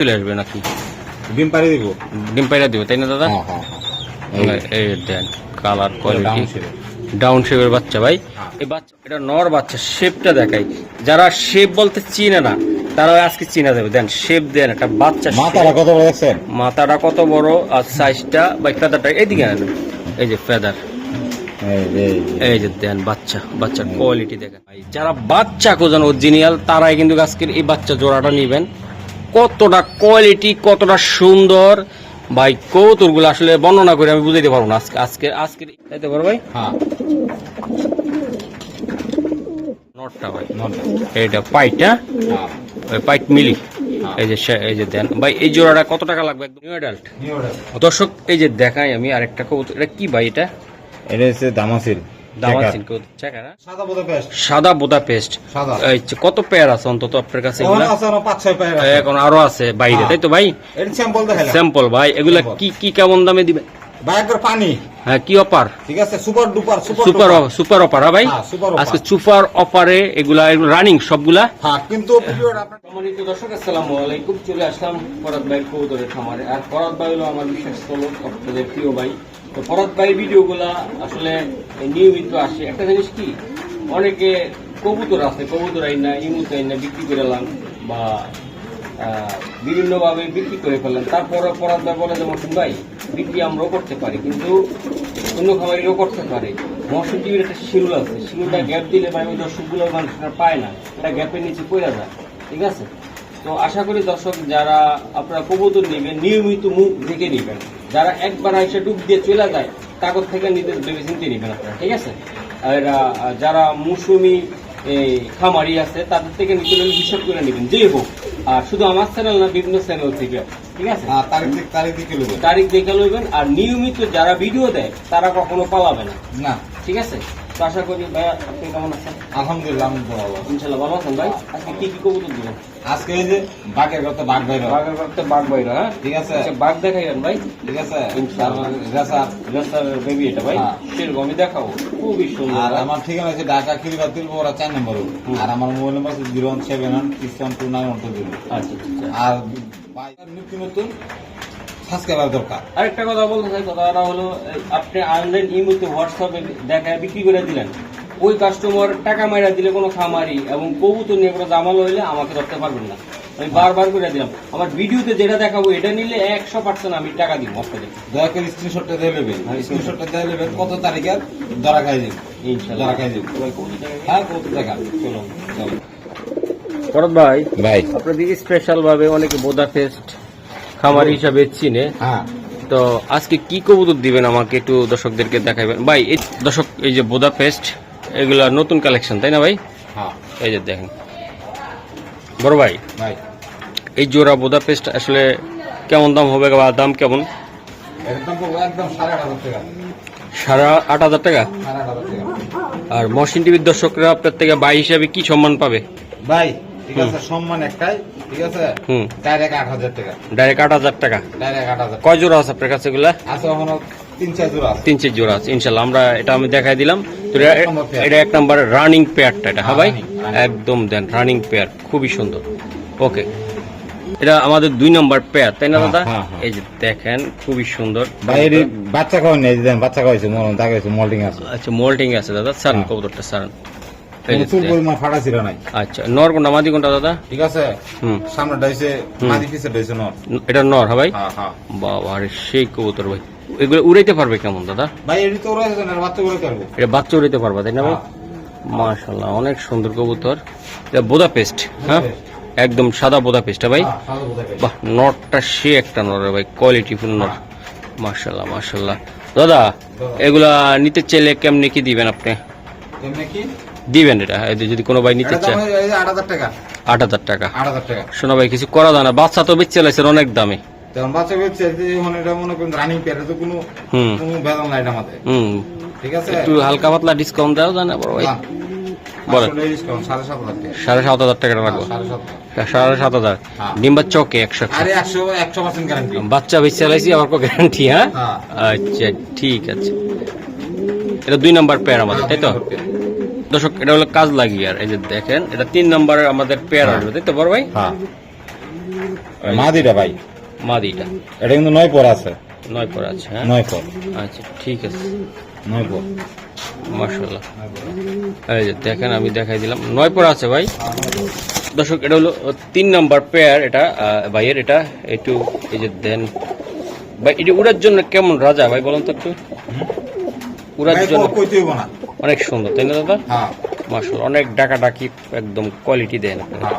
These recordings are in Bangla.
চলে আসবে নাকি? ডিম পাড়ি দিব? ডিম পাইরা দিবে তাই না দাদা? হ্যাঁ হ্যাঁ হ্যাঁ। এই দেন কালার কোয়ালিটি ডাউন শেপের বাচ্চা ভাই। এই বাচ্চা এটা নর বাচ্চা শেপটা দেখাই। যারা শেপ বলতে চিনে না তারা আজকে চিনা যাবে। দেন শেপ দেন একটা বাচ্চা। মাথাটা কত বড় দেখছেন? মাথাটা কত বড় আর সাইজটা বা ফেদারটা এইদিকে আনেন। এই যে ফেদার এই যে, দেন বাচ্চা বাচ্চার কোয়ালিটি দেখেন। ভাই, যারা বাচ্চা খোঁজেন অরিজিনাল তারাই কিন্তু আজকের এই বাচ্চা জোড়াটা নিবেন। কতটা কোয়ালিটি কতটা সুন্দর? ভাই কৌতুরগুলো আসলে বর্ণনা করে আমি বুঝাইতে পারব না আজকে আজকে আজকে তাইতে পারো ভাই? হ্যাঁ। নটটা ভাই পাইটা হ্যাঁ। ওই পাইট মিলি। এই যে এই যে দেন। ভাই এই জোড়াটা কত টাকা লাগবে একদম? নিউ অ্যাডাল্ট দর্শক এই যে দেখাই আমি আরেকটা কবুতর এটা কি ভাই এটা? এটা হচ্ছে দামাসিল। সাদা বোধ পেস্ট সাদা বোদা পেস্ট সাদা। কত পেয়ার আছে অন্তত আপনার কাছে এখন এগুলা? আরও পাঁচ ছয় পায়ের আছে। এখন আরও আছে বাইরে হ্যাঁ। তাই তো ভাই? স্যাম্পল ভাই এগুলা কি কি কেমন দামে দিবে? পানি। হ্যাঁ কি অফার ঠিক আছে super duper super super duper. Super offer হ্যাঁ ভাই? হ্যাঁ, super offer। আজকে সুপার অফারে এগুলা রানিং সবগুলা? হ্যাঁ কিন্তু সম্মানিত দর্শক আসসালামু আলাইকুম। চলে আসলাম ফরাদ ভাই কৌদরের খামারে। আর ফরাদ ভাই হলো আমার আপনাদের প্রিয় ভাই। তো ফরাদ ভাই ভিডিওগুলা আসলে নিয়মিত আসে। একটা জিনিস কি, অনেকে কবুতর আছে, কবুতর আইন না ইমুত আইন না বিক্রি করে লাম বা বিভিন্নভাবে বিক্রি করে ফেললেন তারপরে ফরাদ ভাই বলে যে ভাই, বিক্রি আমরাও করতে পারি, কিন্তু অন্য খামারিরাও করতে পারে। মহসিন একটা শিলুল আছে, শিলুলটা গ্যাপ দিলে ভাই ওই দর্শকগুলো মানুষরা পায় না এটা গ্যাপের নিচে পড়ে যায়, ঠিক আছে? তো আশা করি দর্শক, যারা আপনারা কবুতর নেবেন, নিয়মিত মুখ দেখে নেবেন। যারা একবার এসে ডুব দিয়ে চলে যায় কাগজ থেকে নিজের ভেবে চিনতে নেবেন আপনারা ঠিক আছে? আর যারা মৌসুমি খামারি আছে তাদের থেকে নিতে হলে হিসাব করে নেবেন যেই হোক। আর শুধু আমার চ্যানেল না বিভিন্ন চ্যানেল থেকে ঠিক আছে? হ্যাঁ তারিখ দেখে লইবেন তারিখ দেখে লইবেন আর নিয়মিত যারা ভিডিও দেয় তারা কখনো পালাবে না। না। ঠিক আছে? তো আশা করি ভাইয়া আপনি কেমন আছেন? আলহামদুলিল্লাহ আমি ভালো ইনশাল্লাহ ভালো আছেন ভাই। আজকে কি কি কবুতর দিবেন আজকে এই যে বাঘের কথা বাঘ বাইর বাঘের করতে বাঘ বাইর হ্যাঁ ঠিক আছে। আচ্ছা বাঘ দেখাইবেন ভাই। ঠিক আছে। ইনশাআল্লাহ। রেসা। বেবি এটা ভাই। হ্যাঁ। সেরকম আমি দেখাবো। খুবই সুন্দর আর আমার ঠিকানা হচ্ছে ঢাকা কিলবা তিলবোরা চার নম্বর। আর আমার মোবাইল নাম্বার হচ্ছে zero one seven one six one two nine one two zero. আচ্ছা আচ্ছা। আর নতুন দরকার। আরেকটা কথা বলতে চাই কথাটা হলো আপনি অনলাইন ইমুতে হোয়াটসঅ্যাপে দেখায় বিক্রি করে দিলেন। ওই কাস্টমার টাকা মাইরা দিলে কোনো খামারি এবং কবুতর নিয়ে কোনো জামাল হইলে আমাকে ধরতে পারবেন না। আমি বারবার করে দিলাম। আমার ভিডিওতে যেটা দেখাবো এটা নিলে একশো পার্সেন্ট আমি টাকা দিব আপনাদের। দয়া করে স্ক্রিনশটটা দিয়ে নেবেন। হ্যাঁ, স্ক্রিনশটটা দিয়ে নেবেন কত তারিখের ধরা খাই দিন ধরা খাই। হ্যাঁ কত টাকা চলো চলো। ভাই ভাই। আপনাদের স্পেশাল ভাবে অনেকে বোদা ফেস্ট খামারি হিসাবে চিনে। হ্যাঁ। তো আজকে কি কবুতর দিবেন আমাকে একটু দর্শকদেরকে দেখাবেন ভাই এই দর্শক এই যে বোদা পেস্ট এগুলা নতুন কালেকশন তাই না ভাই? হ্যাঁ। এই যে দেখেন। বড় ভাই ভাই। এই জোড়া বোদা পেস্ট আসলে কেমন দাম হবে বা দাম কেমন? সাড়ে আট হাজার টাকা। আর মহসিন টিভির দর্শকরা আপনার থেকে ভাই হিসাবে কি সম্মান পাবে? ভাই ঠিক আছে সম্মান একটাই ঠিক আছে? হুম। ডাইরেক্ট আট হাজার টাকা। ডাইরেক্ট আট হাজার টাকা? ডাইরেক্ট আট হাজার কয় জোড়া আছে আপনার কাছে এগুলা? আছে এখনও তিন চার জোড়া তিন চার জোড়া আছে ইনশাল্লাহ। আমরা এটা আমি দেখাই দিলাম। তো এটা- এক নম্বর রানিং পেয়ারটা এটা হ্যাঁ ভাই। একদম দেন রানিং পেয়ার খুবই সুন্দর। ওকে এটা আমাদের দুই নম্বর পেয়ার তাই না হ্যাঁ, দাদা? হ্যাঁ। এই যে দেখেন খুবই সুন্দর। ভাই এর বাচ্চা খাওয়াই নেই? বাচ্চা খাওয়াইছে মল্টিং আছে। আচ্ছা মোল্টিং আছে দাদা। সারান। কবুতরটা সারান পরিমাণ ফাটা ছিল নাই। আচ্ছা নর কোনটা? মাদি কোনটা দাদা? ঠিক আছে? হুম। সামনে ডাইছে মাদি পিছে ডাইছে নর। এটা নর হ্যাঁ ভাই? হ্যাঁ হ্যাঁ। বাবা আরে সেই কবুতর ভাই। এগুলো উড়াইতে পারবে কেমন দাদা? ভাই এটি তো ওরা না বাচ্চা এটা উড়াইতে পারবা তাই না ভাই? অনেক সুন্দর কবুতর। এটা বোদা পেস্ট হ্যাঁ? একদম সাদা বোদা পেস্টটা ভাই। বাহ নটটা সে একটা নর রে ভাই কোয়ালিটি ফুল নর মাশাল্লাহ মাশাল্লাহ দাদা এগুলা নিতে চাইলে কেমনি কি দিবেন আপনি? কি? দিবেন এটা যদি কোনো ভাই নিতে চায়। যে আট হাজার টাকা। আট হাজার টাকা। আট হাজার টাকা। শোনো ভাই কিছু করা যায় না বাচ্চা তো বেচে লাইছেন অনেক দামে। তখন বাচ্চা বেচছে এখন এটা মনে করেন রানিং পেয়ারে তো কোনো হুম। কোনো বেতন নাই আমাদের। হুম। ঠিক আছে? একটু হালকা পাতলা ডিসকাউন্ট বড় ভাই? বলেন। সাড়ে সাত হাজার টাকা। সাড়ে সাত হাজার সাড়ে সাত হাজার। হ্যাঁ। ডিম্বার চকে একশো বাচ্চা বেচে লাইছি আবার গ্যারান্টি হ্যাঁ? হ্যাঁ। আচ্ছা ঠিক আছে। এটা দুই নাম্বার পেয়ার আমাদের তাই তো? দর্শক এটা হলো কাজ লাগিয়ে আর এই যে দেখেন এটা তিন নাম্বারের আমাদের পেয়ার হ্যাঁ। আসবে তাই তো বড় ভাই? হ্যাঁ। মাদিটা ভাই। মাদিটা। এটা কিন্তু নয় পর আছে। নয় পর আছে হ্যাঁ? নয় পর। আচ্ছা ঠিক আছে। নয় পর। এই যে দেখেন আমি দেখাই দিলাম। নয় পর আছে ভাই। দর্শক এটা হলো তিন নাম্বার পেয়ার এটা ভাইয়ের এটা একটু এই যে দেন। ভাই এটি উড়ার জন্য কেমন রাজা ভাই বলুন তো একটু? উড়ার জন্য। অনেক সুন্দর তাই না দাদা? হ্যাঁ। অনেক ডাকা ডাকি একদম কোয়ালিটি দেন। হ্যাঁ।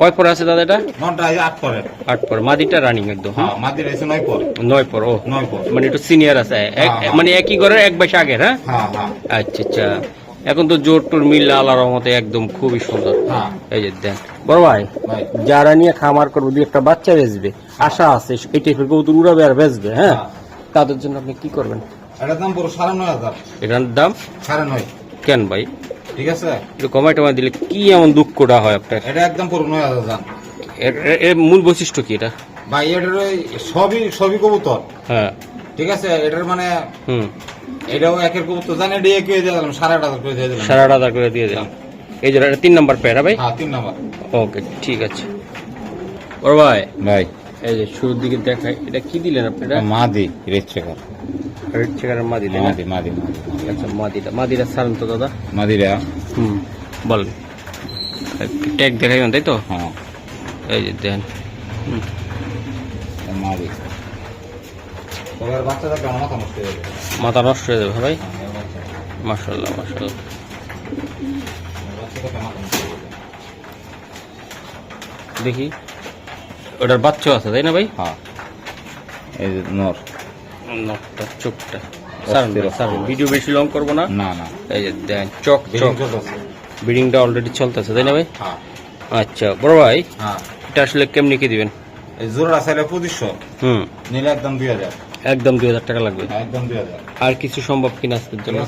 কয় পর আছে দাদা এটা? নটা আট পরে। আট পর মাদিটা রানিং একদম হ্যাঁ? মাদির এসে নয় পর। নয় পর ও। নয় পর। মানে একটু সিনিয়র আছে হ্যাঁ, হ্যাঁ। মানে একই ঘরের এক বয়স আগের হ্যাঁ? হ্যাঁ হ্যাঁ। আচ্ছা আচ্ছা। এখন তো জোর টোর মিল আল্লাহ রহমতে একদম খুবই সুন্দর। হ্যাঁ। এই যে দেন বড় ভাই যারা নিয়ে খামার করবে দুই একটা বাচ্চা বেচবে আশা আছে এই টাইপের কবুতর উড়াবে আর বেচবে হ্যাঁ? হ্যাঁ। তাদের জন্য আপনি কি করবেন? এটার দাম পুরো সাড়ে নয় হাজার। এটার দাম? সাড়ে নয়। কেন ভাই? ঠিক আছে? একটু কমাই টমাই দিলে কি এমন দুঃখটা হয় আপনার? এটা একদম পুরো নয় হাজার দাম। এর- মূল বৈশিষ্ট্য কি এটা? ভাই এটার ওই সবই সবই কবুতর। হ্যাঁ। ঠিক আছে? এটার মানে হুম। এটাও একের কবুতর। জানে এটা একে দিয়ে দিলাম সাড়ে আট হাজার করে দিয়ে দিলাম। সাড়ে আট হাজার করে দিয়ে দিলাম। এই যে এটা তিন নম্বর পেয়ারা ভাই? হ্যাঁ তিন নাম্বার। ওকে ঠিক আছে। বড় ভাই ভাই। এই যে শুরুর দিকে দেখাই এটা কি দিলেন আপনি? এটা? মাদি রেড চেকারের মাদি আচ্ছা মাদিটা মাদিটা সারেন তো দাদা। মাদিরা? হুম বল ট্যাগ দেখাইবেন তাই তো? হ্যাঁ। এই যে মাদি। মাথা নষ্ট হয়ে যাবে? হয়ে ভাই। মার্শাল্লাহ মার্শাল্লাহ দেখি। ওটার বাচ্চা আছে তাই না ভাই? হ্যাঁ। এই যে নর। নখটা চোখটা। ভিডিও বেশি লং করব না? না না। এই যে দেন চক চক। বিডিংটা অলরেডি চলতেছে তাই না ভাই? হ্যাঁ। আচ্ছা বড় ভাই হ্যাঁ। এটা আসলে কেমনি কি দিবেন? জোড়া সাইডে পঁচিশশো। হুম। নিলে একদম দুই হাজার। একদম দুই হাজার টাকা লাগবে? হ্যাঁ, একদম দুই হাজার। আর কিছু সম্ভব কিনা আজকের জন্য?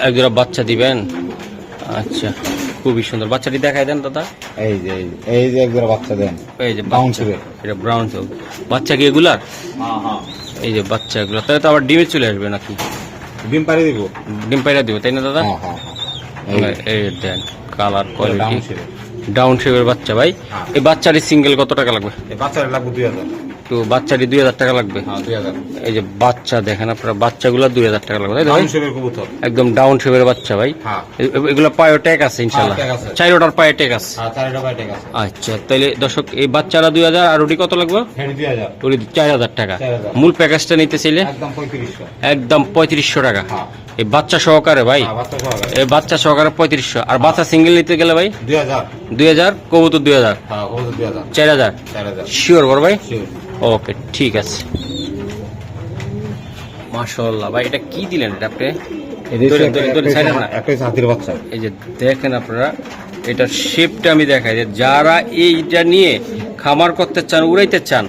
এক জোড়া বাচ্চা দিবেন? আচ্ছা। খুবই সুন্দর। বাচ্চাটি দেখাই দেন দাদা। এই যে এই যে- একজোড়া বাচ্চা দেন। এই যে ব্রাউন বাচ্চা। এটা ব্রাউন চোখ বাচ্চা কি এগুলার? হ্যাঁ হ্যাঁ। এই যে বাচ্চা এগুলো। তাহলে তো আবার ডিমে চলে আসবে নাকি? ডিম পাড়ি দিব। ডিম পাইরা দিব তাই না দাদা? হ্যাঁ এই দেন কালার কোয়ালিটি ডাউন শেপের বাচ্চা ভাই। এই বাচ্চাটি সিঙ্গেল কত টাকা লাগবে? এই বাচ্চাটা লাগবে দুই হাজার। তো বাচ্চাটি দুই হাজার টাকা লাগবে। হ্যাঁ এই যে বাচ্চা দেখেন আপনারা বাচ্চাগুলো দুই হাজার টাকা লাগবে। তাই একদম ডাউন শেপের বাচ্চা ভাই। এগুলো পায়ে ট্যাগ আছে। ইনশাল্লাহ tag পায়ে ট্যাগ আছে। আচ্ছা তাহলে দর্শক এই বাচ্চারা দুই হাজার আর ওটি কত লাগবে? ওটি চার হাজার টাকা। মূল প্যাকেজটা নিতে চাইলে? একদম পঁয়ত্রিশশো টাকা। হ্যাঁ। এই বাচ্চা সহকারে ভাই? হ্যাঁ, এই বাচ্চা সহকারে পঁয়ত্রিশশো। আর বাচ্চা সিঙ্গেল নিতে গেলে ভাই? দুই হাজার। দুই হাজার কবুতর দুই হাজার। হ্যাঁ কবুতর দুই হাজার। চার হাজার? শিওর বড় ভাই? ওকে ঠিক আছে। মাশাল্লাহ ভাই এটা কি দিলেন এটা আপনি? এই যে দেখেন আপনারা এটার শেপটা আমি দেখাই। যে যারা এইটা নিয়ে খামার করতে চান উড়াইতে চান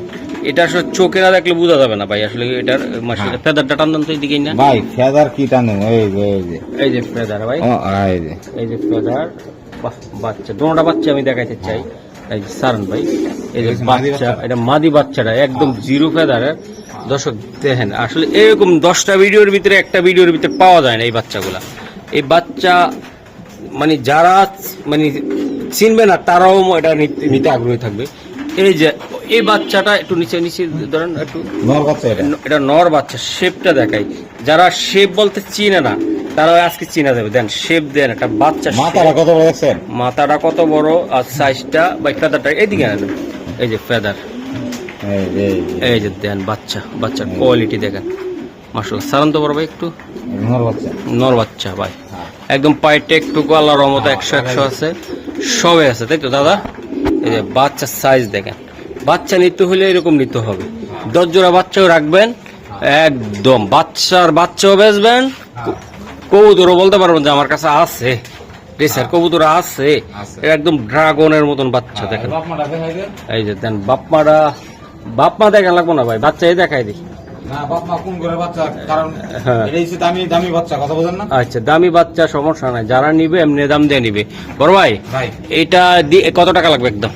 এটা আসলে চোখে না দেখলে বোঝা যাবে না ভাই আসলে এটার মাসে হ্যাঁ। ফেদারটা টান তো এদিকেই না? ভাই ফেদার কি টানে? এই যে এই যে। এই যে ফেদার ভাই। এই যে। এই যে ফেদার বাচ্চা দোনোটা বাচ্চা আমি দেখাইতে চাই। এই যে সারন ভাই এই যে বাচ্চা? এটা মাদি বাচ্চাটা একদম জিরো ফেদারের দর্শক দেখেন আসলে এরকম দশটা ভিডিওর ভিতরে একটা ভিডিওর ভিতরে পাওয়া যায় না এই বাচ্চাগুলা। এই বাচ্চা মানে যারা মানে চিনবে না তারাও এটা নিতে আগ্রহী থাকবে। এই যে এই বাচ্চাটা একটু নিচে নিচে ধরেন একটু। নর বাচ্চা এটা? নর বাচ্চা শেপটা দেখাই। যারা শেপ বলতে চিনে না তারা আজকে চিনা যাবে। দেন শেপ দেন একটা বাচ্চা মাথাটা কত বড় দেখছেন? মাথাটা কত বড় আর সাইজটা বা ফেদারটা এইদিকে আনেন। এই যে ফেদার এই যে দেন বাচ্চা বাচ্চার কোয়ালিটি দেখেন। মাসাল সারান্ত বড় ভাই একটু। নর বাচ্চা। নর বাচ্চা ভাই। হ্যাঁ। একদম পায়েটে একটু আল্লাহর রহমতে একশো একশো আছে। সবে আছে তাই তো দাদা? এই যে বাচ্চার সাইজ দেখেন। বাচ্চা নিতে হলে এরকম নিতে হবে। দশ জোড়া বাচ্চাও রাখবেন একদম। বাচ্চার বাচ্চাও বেচবেন কবুতরও বলতে পারবেন যে আমার কাছে আছে। রেসার কবুতর আছে। একদম ড্রাগনের মতন বাচ্চা দেখেন। দেখাই দেন। এই যে দেন বাপমারা বাপমা দেখা লাগবো না ভাই বাচ্চাই দেখাই দিই। হ্যাঁ। না? আচ্ছা দামি বাচ্চা সমস্যা নাই যারা নিবে এমনি দাম দিয়ে নিবে। বড় ভাই ভাই। এটা দিয়ে কত টাকা লাগবে একদম?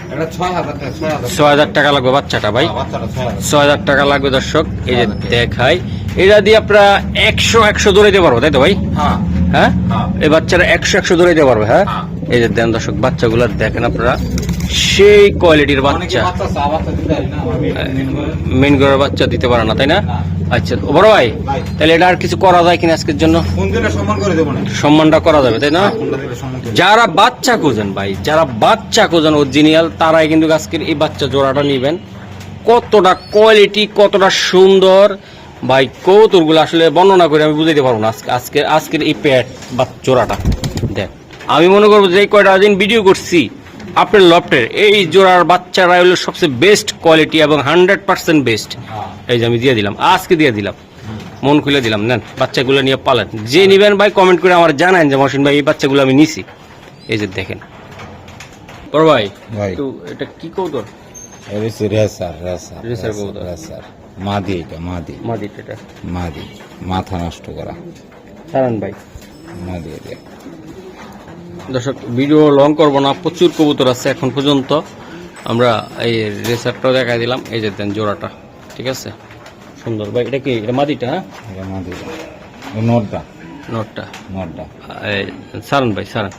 ছয় হাজার টাকা লাগবে বাচ্চাটা ভাই। হ্যাঁ, ছয় হাজার। টাকা লাগবে দর্শক এই যে দেখাই। এটা দিয়ে আপনারা একশো একশো দৌড়াইতে পারব তাই তো ভাই? হ্যাঁ। হ্যাঁ? হ্যাঁ। এই বাচ্চারা একশো একশো দৌড়াইতে পারবে হ্যাঁ? হ্যাঁ। এই যে দেন দর্শক বাচ্চাগুলো দেখেন আপনারা। সেই কোয়ালিটির বাচ্চা। মেন করে। বাচ্চা দিতে পারে না তাই না? না। আচ্ছা বড় ভাই। তাহলে এটা আর কিছু করা যায় কিনা আজকের জন্য? সম্মানটা করা যাবে তাই না? করে যারা বাচ্চা খোঁজেন ভাই যারা বাচ্চা খোঁজেন অরিজিনিয়াল তারাই কিন্তু আজকের এই বাচ্চা জোড়াটা নেবেন। কতটা কোয়ালিটি কতটা সুন্দর। ভাই কৌতুরগুলো আসলে বর্ণনা করে আমি বুঝাইতে পারব না আজকে আজকে আজকের এই প্যাট বা জোড়াটা। দেখ আমি মনে করব যে কয়টা দিন ভিডিও করছি আপনার লফটের। এই জোড়ার বাচ্চারা হলো সবচেয়ে বেস্ট কোয়ালিটি এবং হান্ড্রেড পার্সেন্ট বেস্ট হ্যাঁ এই যে আমি দিয়ে দিলাম। আজকে দিয়ে দিলাম। মন খুলে দিলাম। নেন বাচ্চাগুলো নিয়ে পালেন। যে নিবেন ভাই কমেন্ট করে আমার জানান যে মহসিন ভাই এই বাচ্চাগুলো আমি নিছি। এই যে দেখেন। বড় ভাই ভাই। তো এটা কি কৌতর এটা রেসার রেসার রেসার কবুতর। রেসার। মাদি এটা মাদি। মাদি এটা। মাদি। মাথা নষ্ট করা। সারান ভাই। মাদি এটা। দর্শক ভিডিও লং করব না প্রচুর কবুতর আছে এখন পর্যন্ত। আমরা এই রেসারটাও দেখাই দিলাম এই যে দেন জোড়াটা ঠিক আছে? সুন্দর। ভাই এটা কি? এটা মাদিটা হ্যাঁ? এটা মাদি নটটা। নটটা। নটটা। এই, সারান ভাই সারান।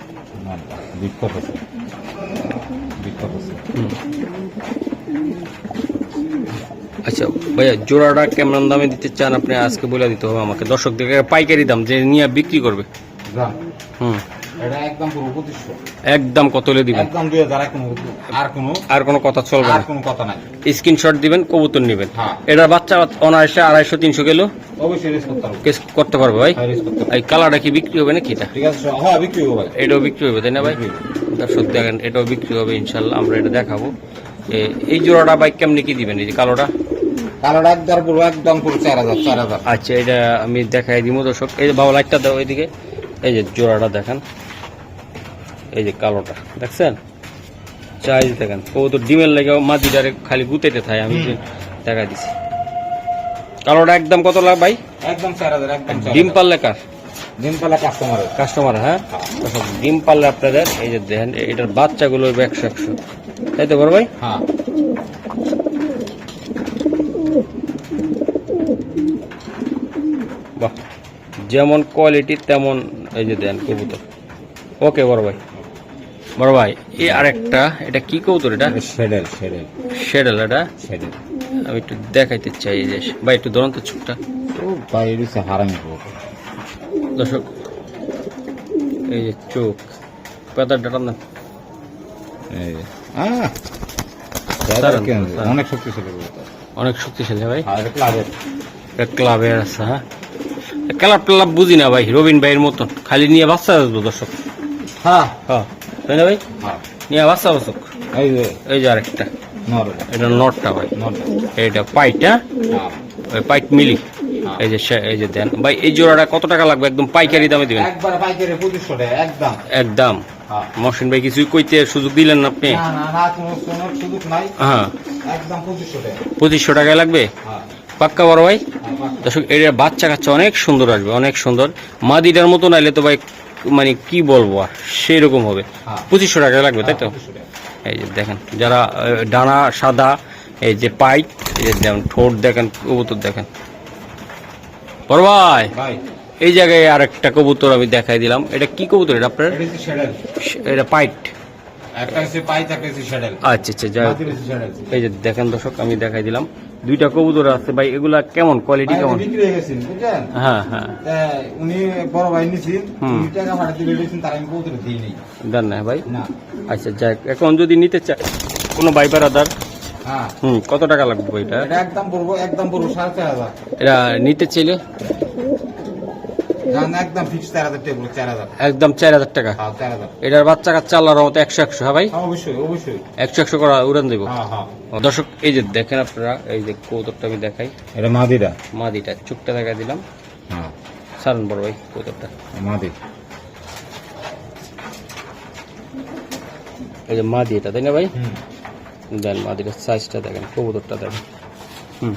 নটটা। বিক্ষোভ আছে? বিক্ষোভ আছে। আচ্ছা ভাইয়া জোড়াটা কেমন দামে দিতে চান আপনি? আজকে বলে দিতে হবে আমাকে। দর্শকদেরকে পাইকারি দাম যে নিয়ে বিক্রি করবে। হুম। এটা একদম পুরো পঁচিশশো। একদম কত হলে দিবেন? একদম দুই হাজার আর কোনো আর কোনো কথা চলবে আর না কোনো কথা নাই। স্ক্রিনশট দিবেন কবুতর নেবেন। হ্যাঁ। এটার বাচ্চা অনায়াসে আড়াইশো তিনশো কিলো। করতে হবে। কেস করতে পারবে ভাই? হ্যাঁ, এই কালারটা কি বিক্রি হবে নাকি এটা? ঠিক আছে হ্যাঁ বিক্রি হবে এটাও বিক্রি হবে তাই না ভাই? দর্শক দেখেন এটাও বিক্রি হবে ইনশাল্লাহ আমরা এটা দেখাবো। এই জোড়াটা ভাই কেমনি কি দিবেন এই যে কালোটা? কালোটা একদম পুরো একদম পুরো চার হাজার চার হাজার। আচ্ছা এটা আমি দেখাই দিব দর্শক। এই বাবা লাইটটা দাও এইদিকে এই যে জোড়াটা দেখেন। এই যে কালোটা দেখছেন? চাই দেখেন ও তো ডিমের লেগে মাদিটারে খালি গুতেতে থাকে আমি দেখা দিছি। কালোটা একদম কত লাখ ভাই? একদম চার হাজার একদম ডিম। পাল্লে কার? ডিম কাস্টমার হ্যাঁ? ডিম পাল্লে আপনাদের এই যে দেখেন এটার বাচ্চাগুলো একশো একশো। তাই তো বড় ভাই? হ্যাঁ। বাহ যেমন কোয়ালিটি তেমন এই যে দেন কবুতর। ওকে বড় ভাই। বড় ভাই এই আরেকটা এটা কি কবুতর এটা? শেডেল শেডেল। শেডেল এটা? শেডেল। আমি একটু দেখাইতে চাই যে ভাই একটু ধরুন তো চুপটা ও ভাই হচ্ছে হারামি দর্শক এই যে চোখ পেতার ডাটা না এই। অনেক শক্তিশালী। অনেক শক্তিশালী ভাই। ক্লাবের ক্লাবের আছে হ্যাঁ। ক্লাব ট্লাব বুঝি না ভাই রবিন ভাইয়ের মতন। খালি নিয়ে বাচ্চা আসব দর্শক। হ্যাঁ। হ্যাঁ। তাই না ভাই? হ্যাঁ। নিয়ে বাচ্চা বসক এই যে। এই যে আরেকটা। এটা নটটা ভাই। এইটা পাইটা হ্যাঁ? ওই পাইট মিলি। এই যে এই যে দেন। ভাই এই জোড়াটা কত টাকা লাগবে? একদম পাইকারি দামে দিবেন। একবার পাইকারি পঁচিশশো টাকা একদম। একদম। হ্যাঁ। মহসিন ভাই কিছুই কইতে সুযোগ দিলেন না আপনি? না না না কোনো কোনো সুযোগ নাই। হ্যাঁ। একদম পঁচিশশো টাকা। পঁচিশশো টাকায় লাগবে? হ্যাঁ। পাক্কা বড় ভাই? হ্যাঁ। দর্শক এটা বাচ্চা কাচ্চা অনেক সুন্দর আসবে অনেক সুন্দর। মাদিটার মতো নাইলে তো ভাই মানে কি বলব আর সেই রকম হবে। হ্যাঁ। পঁচিশশো টাকা লাগবে তাই তো? এই যে দেখেন যারা ডানা সাদা এই যে পাইপ এই যে দেখেন ঠোঁট দেখেন কবুতর দেখেন। বড় ভাই এই জায়গায় আর একটা কবুতর আমি দেখাই দিলাম। এটা কি কবুতর? এটা আপনার? এটা পাইট। একটা হচ্ছে পাইত একটা হচ্ছে শেডেল আচ্ছা আচ্ছা যাই এই যে দেখেন দর্শক আমি দেখাই দিলাম। দুইটা কবুতর আছে। ভাই এগুলা কেমন? কোয়ালিটি কেমন? বিক্রি হয়ে গেছেন বুঝছেন? হ্যাঁ হ্যাঁ। উনি বড় ভাই নিছেন হুম। উনি টাকা ভাড়া দিলে তার আমি কৌতুক দিই নেই। দেন না ভাই? না। আচ্ছা যাক এখন যদি নিতে চাই কোনো ভাই বেড়াদার হ্যাঁ। হুম কত টাকা লাগবে এটা? এটা একদম পড়ব একদম পড়ব সাড়ে চার হাজার। এটা নিতে চাইলে? একদম ফিক্স চার হাজার টেবল চার হাজার। একদম চার হাজার টাকা। হ্যাঁ এটার বাচ্চা কাচ্চা আল্লাহর মতো একশো একশো হ্যাঁ ভাই? হ্যাঁ অবশ্যই অবশ্যই। একশো একশো করা উড়ান দেবো। হ্যাঁ দর্শক এই যে দেখেন আপনারা এই যে কৌতুকটা আমি দেখাই। এটা মাদিরা মাদিটা চুপটা দেখা দিলাম। হ্যাঁ। সারণ বড় ভাই কৌতুকটা মাদি। এই যে মাদি এটা তাই না ভাই? দেন মাদিটার সাইজটা দেখেন কবুতরটা দেখেন। হুম।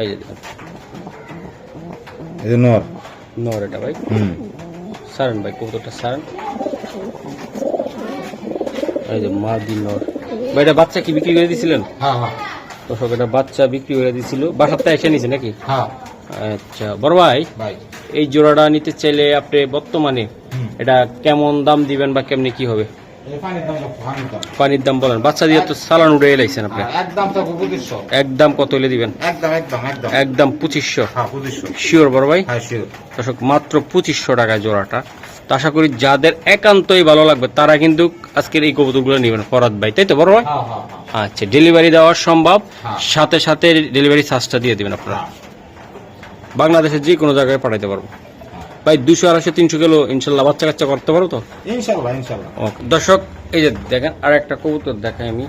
এই যে দেখেন। এই যে নর। নর এটা ভাই সারেন ভাই কবুতরটা সারেন। এই যে মাদি নর। ভাই এটা বাচ্চা কি বিক্রি করে দিয়েছিলেন হ্যাঁ হ্যাঁ। দর্শক এটা বাচ্চা বিক্রি করে দিয়েছিল বাসাতে এসে নিছে নাকি? হ্যাঁ। আচ্ছা বড় ভাই এই জোড়াটা নিতে চাইলে আপনি বর্তমানে এটা কেমন দাম দিবেন বা কেমনি কি হবে? পানির দাম বলেন বাচ্চা দিয়ে তো চালান উড়ে এলাইছেন আপনি। একদম পঁচিশশো। একদম কত হলে দিবেন? একদম পঁচিশশো। হ্যাঁ শিওর বড় ভাই? হ্যাঁ দর্শক মাত্র পঁচিশশো টাকায় জোড়াটা। তো আশা করি যাদের একান্তই ভালো লাগবে তারা কিন্তু আজকের এই কবুতরগুলো নেবেন ফরাদ ভাই। তাই তো বড় ভাই? হ্যাঁ হ্যাঁ হ্যাঁ। আচ্ছা ডেলিভারি দেওয়া সম্ভব। হ্যাঁ। সাথে সাথে ডেলিভারি চার্জটা দিয়ে দেবেন আপনারা। হ্যাঁ। বাংলাদেশের যে কোনো জায়গায় পাঠাইতে পারব। ভাই দুশো আড়াইশো তিনশো কিলো ইনশাল্লাহ বাচ্চা কাচ্চা করতে পারো তো? ইনশাল্লাহ ইনশাল্লাহ। ওকে দর্শক এই যে দেখেন আর একটা কবুতর দেখাই আমি।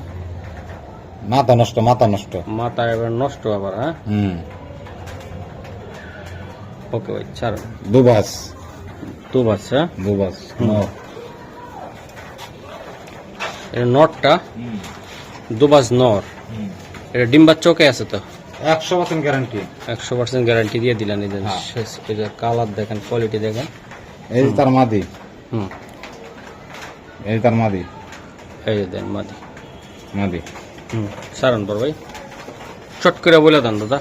মাথা নষ্ট মাথা নষ্ট। মাথা এবার নষ্ট আবার হ্যাঁ? হুম। ওকে ভাই ছাড়। দুবাস তো বাচ্চা দুবাস। এটা নটটা দুবাস নর। এটা ডিম্বার চোখে আছে তো? একশো পার্সেন্ট গ্যারান্টি একশো পার্সেন্ট গ্যারান্টি দিয়ে দিলেন এই যে হ্যাঁ। কালার দেখেন কোয়ালিটি দেখেন। এই যে তার মাদি। হুম। এই তার মাদি। এই যে দেন মাদি। হুম ভাই। চট করে বলে দেন দাদা।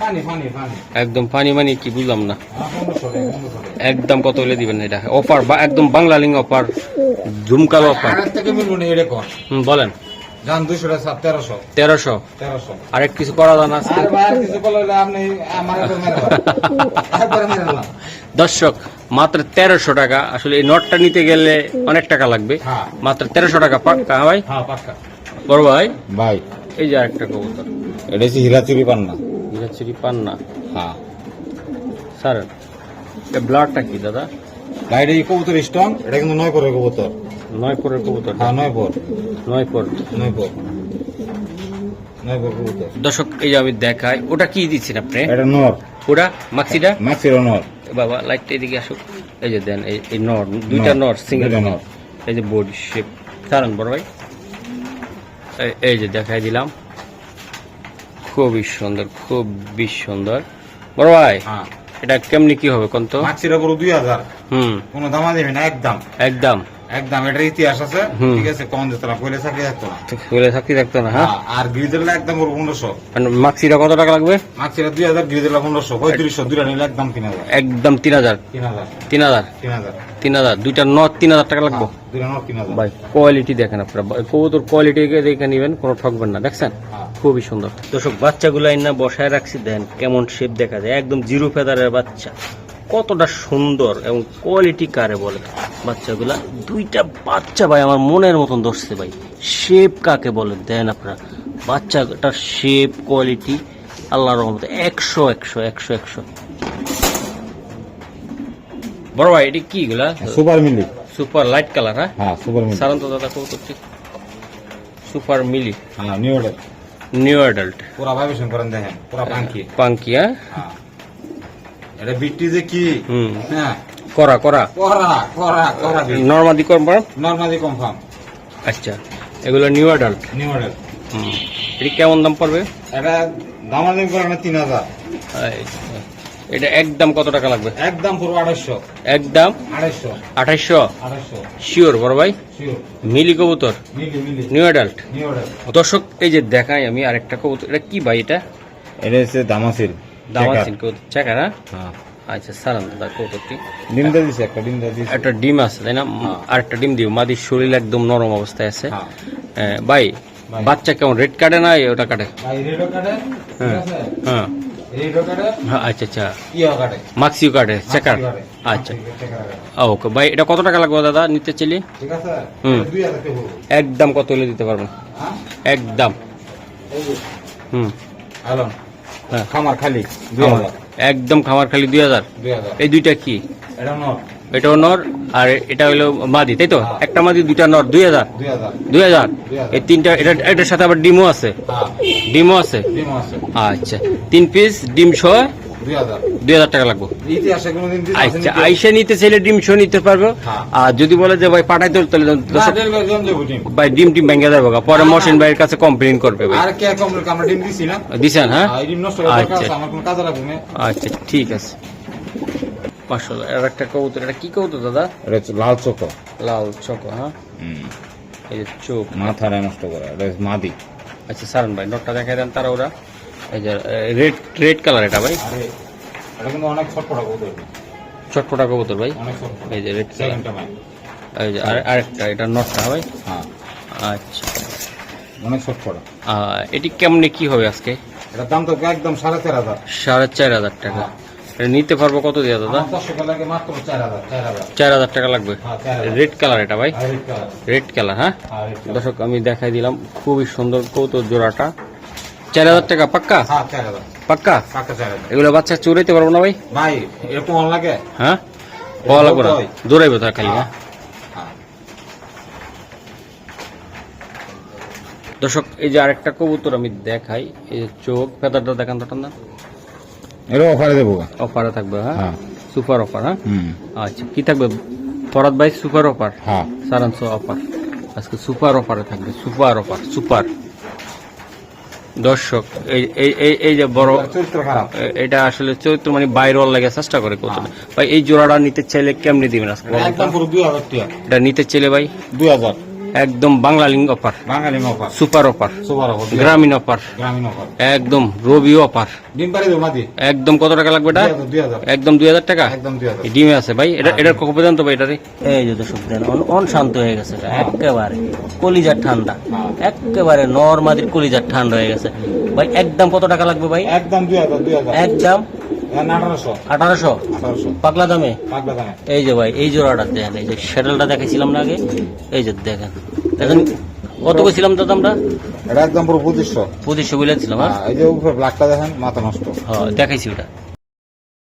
পানি পানি পানি। একদম পানি মানি কি বুঝলাম না। একদম কত হলে দিবেন এটা? অফার বা একদম বাংলা লিঙ্গ অফার ঝুমকাল অফার। বলেন। টাকা আরেক কিছু করা আর ভাই কিছু আপনি আমার মেরে দিলাম। দর্শক মাত্র তেরোশো টাকা। আসলে এই নটটা নিতে গেলে অনেক টাকা লাগবে। হ্যাঁ। মাত্র তেরোশো টাকা পাক্কা ভাই? হ্যাঁ পাক্কা। বড় ভাই? ভাই। এই যে আরেকটা কবুতর। এটা হচ্ছে হীরাচুরি পান্না। হিরাচিরি পান না হ্যাঁ। স্যার ব্লাডটা কি দাদা? এই কবুতর স্ট্রং এটা কিন্তু নয় পরের কবুতর। নয় পরের কবুতর। হ্যাঁ নয় পর। নয় পর। নয় পর। নয় পর কবুতর। দর্শক এই যে আমি দেখাই ওটা কি দিচ্ছেন আপনি? এটা নর। ওটা? মাক্সিটা? ম্যাক্সিরো নর। বাবা লাইটটা এদিকে আসুক। এই যে দেন এই নর দুইটা নর সিঙ্গেল নর। এই যে বডি শেপ সারান বড় ভাই। এই- এই যে দেখাই দিলাম। খুবই সুন্দর খুবই সুন্দর। বড় ভাই হ্যাঁ। এটা কেমনি কি হবে কোন তো? ম্যাক্সিরো পুরো দুই হাজার। হুম। কোনো দামা দেবে না একদম। একদম। একদম এটার ইতিহাস আছে। ঠিক আছে কম দিত না পয়লে চাকরি থাকতো না? বলে থাকতে থাকতো না হ্যাঁ? হ্যাঁ, আর গ্রিজেলা একদম ওর পনেরোশো। মাক্সিটা কত টাকা লাগবে? দুই হাজার গ্রিজেলা পনেরোশো। পঁয়ত্রিশশো দুইটা নিলে একদম তিন হাজার। একদম তিন হাজার? তিন হাজার। তিন হাজার? তিন হাজার। দুইটা নট তিন হাজার টাকা লাগবে? হ্যাঁ, ভাই কোয়ালিটি দেখেন আপনারা। ভাই, কবুতর কোয়ালিটি দেখে নিবেন কোনো ঠকবেন না দেখছেন? হ্যাঁ। খুবই সুন্দর। দর্শক বাচ্চাগুলো না বসায় রাখছি দেন কেমন শেপ দেখা যায়। একদম জিরো ফেদারের বাচ্চা। কতটা সুন্দর এবং কোয়ালিটি কারে বলে? বাচ্চাগুলা দুইটা বাচ্চা ভাই আমার মনের মতন ধরছে ভাই। শেপ কাকে বলে? দেন আপনারা। বাচ্চাটার শেপ কোয়ালিটি আল্লাহর রহমতে একশো একশো একশো একশো। বড় ভাই এটি কি গুলা সুপার মিলি সুপার লাইট কালার হ্যাঁ? হ্যাঁ সুপার মিলি সাধারণত দাদা কবুতরটি সুপার মিলি হ্যাঁ নিউ অর্ডার নিউ অ্যাডাল্ট পুরা ভাইবেশন করেন দেখেন পুরা পাঙ্কি পাঙ্কি হ্যাঁ? হ্যাঁ। এটা বিটটি যে কি? হ্যাঁ। করা করা। করা করা করা নর্মাদি করবার নর্মালি কনফার্ম। আচ্ছা। এগুলো নিউ অ্যাডাল্ট? নিউ অর্ডার হুম। এটি কেমন দাম পড়বে? এটা দামাদামি করে না তিন হাজার। এটা একদম কত টাকা লাগবে? একদম পুরো আড়াইশো। একদম? আড়াইশো। আড়াইশো? শিওর বড় ভাই? মিলি কবুতর? নিউ অ্যাডাল্ট দর্শক এই যে দেখাই আমি আরেকটা কবুতর। এটা কি ভাই এটা? এটা হচ্ছে দামাসিল। দামাসিন চেকা না হ্যাঁ? আচ্ছা দাদা কবুতরটি ডিম দিয়ে দিছে একটা ডিম দিয়ে দিছে। একটা ডিম আছে তাই না? আর একটা ডিম দিও। মাদির শরীর একদম নরম অবস্থায় আছে। হ্যাঁ। হ্যাঁ, ভাই। বাচ্চা কেমন? রেড কাটে না ওটা কাটে হ্যাঁ। হ্যাঁ। হ্যাঁ, আচ্ছা আচ্ছা। মাক্সিও কাটে চেকার আচ্ছা। ওকে। ভাই এটা কত টাকা লাগবে দাদা নিতে চাইলে? হুম। একদম কত হলে দিতে পারবেন? হ্যাঁ? একদম। হুম। হ্যালো হ্যাঁ খামার খালি দুই হাজার। একদম খামার খালি দুই হাজার। এই দুইটা কি? এটা এটাও নর আর এটা হলো মাদি তাই তো? হ্যাঁ। একটা মাদি দুইটা নর দুই হাজার? দুই হাজার। এই তিনটা এটা এটার সাথে আবার ডিমও আছে? হ্যাঁ। ডিমও আছে? আছে। আচ্ছা। তিন পিস ডিম সহ দুই হাজার। টাকা লাগবে। ইতিহাসে কোনোদিন দিন আচ্ছা আইসা নিতে চাইলে ডিম সহ নিতে পারব। হ্যাঁ। আর যদি বলে যে ভাই পাঠাইতে হলে তাহলে ডিম। ভাই ডিম টিম ভেঙে যাবে পরে মহসিন ভাইয়ের কাছে কমপ্লেন করবে ভাই। আর কে কম আমরা ডিম দিছি না। দিছেন হ্যাঁ? আচ্ছা। আচ্ছা ঠিক আছে। পাঁচশো আর একটা কবুতর এটা কি কবুতর দাদা? এটা লাল চোখো। লাল চক হ্যাঁ? এই যে চোখ। মাথাটা নষ্ট করা এটা মাদি। আচ্ছা সারান ভাই নোটটা দেখাই দেন তারা ওরা। এই যে রেড রেড কালার এটা ভাই। আরে এটা কিন্তু অনেক ছটপটা কবুতর। ছটফটা কবুতর ভাই। অনেক এই যে রেড কালার এই যে আর- আরেকটা এটা নটটা ভাই? হ্যাঁ। আচ্ছা। অনেক এটি কেমনে কি হবে আজকে? এটার দাম তো একদম সাড়ে চার হাজার। সাড়ে চার হাজার টাকা। এটা নিতে পারব কত দিয়ে দাদা? চার হাজার টাকা লাগবে? হ্যাঁ রেড কালার এটা ভাই? রেড কালার হ্যাঁ? হ্যাঁ দর্শক আমি দেখাই দিলাম। খুবই সুন্দর কৌতুক জোড়াটা। চার হাজার টাকা পাক্কা? হ্যাঁ চার হাজার। পাক্কা? পাকা চার হাজার। এগুলো বাচ্চা চুরাইতে পারব না ভাই? ভাই এরকম অন লাগে? হ্যাঁ? পাওয়া লাগবে না। দৌড়াইবো তার খালি হ্যাঁ? হ্যাঁ দর্শক এই যে আরেকটা কবুতর আমি দেখাই এই যে চোখ ফেদারটা দেখান তো টান্দা এটা অফারে দেবো। অফারে থাকবে হ্যাঁ? হ্যাঁ। সুপার অফার হ্যাঁ? আচ্ছা কি থাকবে? ফরাদ ভাই সুপার অফার হ্যাঁ। সারাংশ অফার আজকে সুপার অফারে থাকবে সুপার অফার সুপার দর্শক এই এই- যে বড় এটা আসলে চরিত্র মানে বাইরে লাগে চেষ্টা করে কত ভাই এই জোড়াটা নিতে চাইলে কেমনি দিবেন আজকে? এটা নিতে চাইলে ভাই? দুই হাজার। একদম বাংলা লিঙ্গ অফার। বাঙালি offer. Super offer. Super offer. Grameen offer. Grameen offer. একদম রবি অফার। ডিম দেবো মাদি একদম কত টাকা লাগবে এটা? একদম দুই হাজার টাকা? একদম দুই হাজার। ডিমে আছে ভাই। এটা এটার কখন পর্যন্ত ভাই এটারে এই যে দর্শক দেন অন- অন শান্ত হয়ে গেছে একেবারে কলিজার ঠান্ডা। একেবারে নর্মাদির কলিজার ঠান্ডা হয়ে গেছে। ভাই একদম কত টাকা লাগবে ভাই? একদম দুই হাজার দুই হাজার। একদম আঠারোশো। আঠারোশো? পাগলা দামে? এই যে ভাই এই জোড়াটা দেখেন এই যে দেখেছিলাম না আগে? এই যে দেখেন। দেখেন কত কইছিলাম তো দামটা এটা একদম পুরো পঁচিশশো। পঁচিশশো বলেছিলাম হ্যাঁ? এই যে উপরে ব্ল্যাকটা দেখেন মাথা নষ্ট। হ্যাঁ দেখাইছি ওটা।